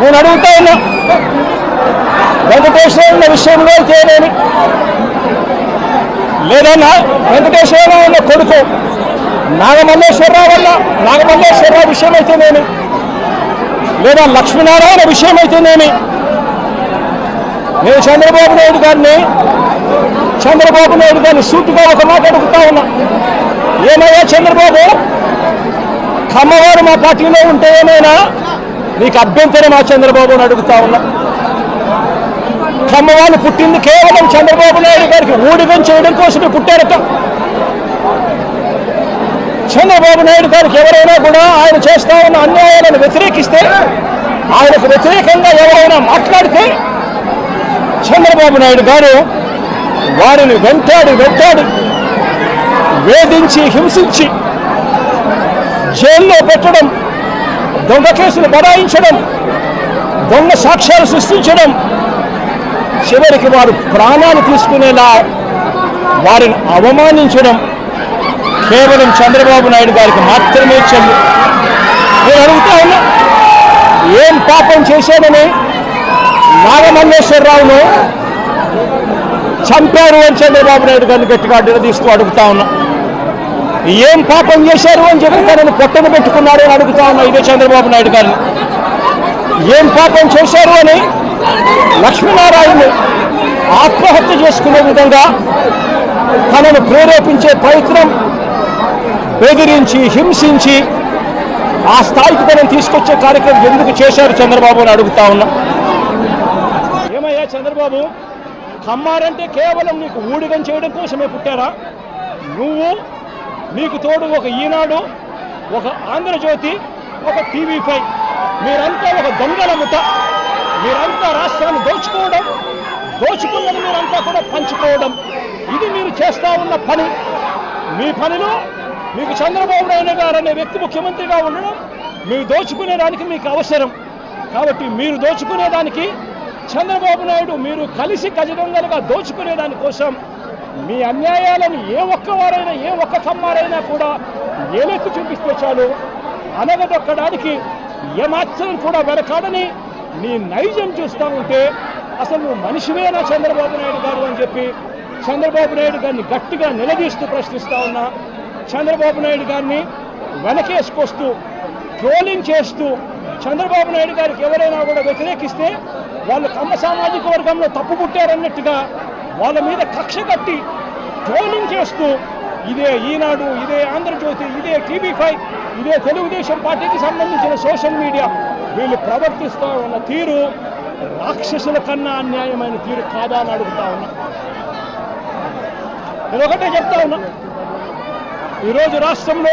నేను అడుగుతా ఉన్నా. వెంకటేశ్వరుల విషయంలో చేయలేని లేదన్నా వెంకటేశ్వరరావు ఉన్న కొడుకు నాగమల్లేశ్వరరావు వల్ల నాగమల్లేశ్వరరావు విషయం అయితేనేమి లేదా లక్ష్మీనారాయణ విషయం అయితేనేమి నేను చంద్రబాబు నాయుడు గారిని చంద్రబాబు నాయుడు గారిని సూటిగా ఒక మాట అడుగుతా ఉన్నా. ఏమయ్యా చంద్రబాబు? కమ్మవారు మా పార్టీలో ఉంటే ఏమైనా నీకు అభ్యంతరం ఆ చంద్రబాబు అని అడుగుతా ఉన్నా. కమ్మవాళ్ళు పుట్టింది కేవలం చంద్రబాబు నాయుడు గారికి ఊడిగం చేయడం కోసమే పుట్టారట చంద్రబాబు నాయుడు గారికి ఎవరైనా కూడా ఆయన చేస్తా ఉన్న అన్యాయాలను వ్యతిరేకిస్తే ఆయనకు వ్యతిరేకంగా ఎవరైనా మాట్లాడితే చంద్రబాబు నాయుడు గారు వారిని వెంటాడి వెంటాడి వేధించి హింసించి జైల్లో పెట్టడం దొంగ కేసులు బడాయించడం దొంగ సాక్ష్యాలు సృష్టించడం చివరికి వారు ప్రాణాలు తీసుకునేలా వారిని అవమానించడం కేవలం చంద్రబాబు నాయుడు గారికి మాత్రమే చెల్లు. నేను అడుగుతా ఉన్నా ఏం పాపం చేశాడని నాగమల్లేశ్వరరావును చంపారు అని చంద్రబాబు నాయుడు గారిని గట్టిగా నిలదీస్తూ అడుగుతా ఉన్నా. ఏం పాపం చేశారు అని చెప్పి తనను పొట్టను పెట్టుకున్నారు అని అడుగుతా ఉన్నా ఇదే చంద్రబాబు నాయుడు గారిని. ఏం పాపం చేశారు అని లక్ష్మీనారాయణ ఆత్మహత్య చేసుకునే విధంగా తనను ప్రేరేపించే ప్రయత్నం బెదిరించి హింసించి ఆ స్థాయికి తనను తీసుకొచ్చే కార్యక్రమం ఎందుకు చేశారు చంద్రబాబు అని అడుగుతా ఉన్నా. ఏమయ్యా చంద్రబాబు కమ్మారంటే కేవలం నీకు ఊడిగం చేయడం కోసమే పుట్టారా? నువ్వు మీకు తోడు ఒక ఈనాడు ఒక ఆంధ్రజ్యోతి ఒక టీవీ ఫైవ్. మీరంతా ఒక దొంగల ముఠ. మీరంతా రాష్ట్రాన్ని దోచుకోవడం దోచుకున్నది మీరంతా కూడా పంచుకోవడం. ఇది మీరు చేస్తా ఉన్న పని. మీ పనిలో మీకు చంద్రబాబు నాయుడు గారు అనే వ్యక్తి ముఖ్యమంత్రిగా ఉండడం మీరు దోచుకునేదానికి మీకు అవసరం. కాబట్టి మీరు దోచుకునేదానికి చంద్రబాబు నాయుడు మీరు కలిసి గజదొంగలుగా దోచుకునే దానికోసం మీ అన్యాయాలను ఏ ఒక్కవారైనా ఏ ఒక్క కమ్మారైనా కూడా ఏలెత్తి చూపిస్తే చాలు. అనగదొక్కడానికి ఏమాత్రం కూడా వెనకాడని నీ నైజం చూస్తూ ఉంటే అసలు నువ్వు మనిషివేనా చంద్రబాబు నాయుడు గారు అని చెప్పి చంద్రబాబు నాయుడు గారిని గట్టిగా నిలదీస్తూ ప్రశ్నిస్తా ఉన్నా. చంద్రబాబు నాయుడు గారిని వెనకేసుకొస్తూ ట్రోలింగ్ చేస్తూ చంద్రబాబు నాయుడు గారికి ఎవరైనా కూడా వ్యతిరేకిస్తే వాళ్ళు కమ్మ సామాజిక వర్గంలో తప్పు పుట్టారన్నట్టుగా వాళ్ళ మీద కక్ష కట్టి ట్రోలింగ్ చేస్తూ ఇదే ఈనాడు ఇదే ఆంధ్రజ్యోతి ఇదే టీవీ ఫైవ్ ఇదే తెలుగుదేశం పార్టీకి సంబంధించిన సోషల్ మీడియా వీళ్ళు ప్రవర్తిస్తూ ఉన్న తీరు రాక్షసుల కన్నా అన్యాయమైన తీరు కాదా అని అడుగుతా ఉన్నా. నేను ఒకటే చెప్తా ఉన్నా. ఈరోజు రాష్ట్రంలో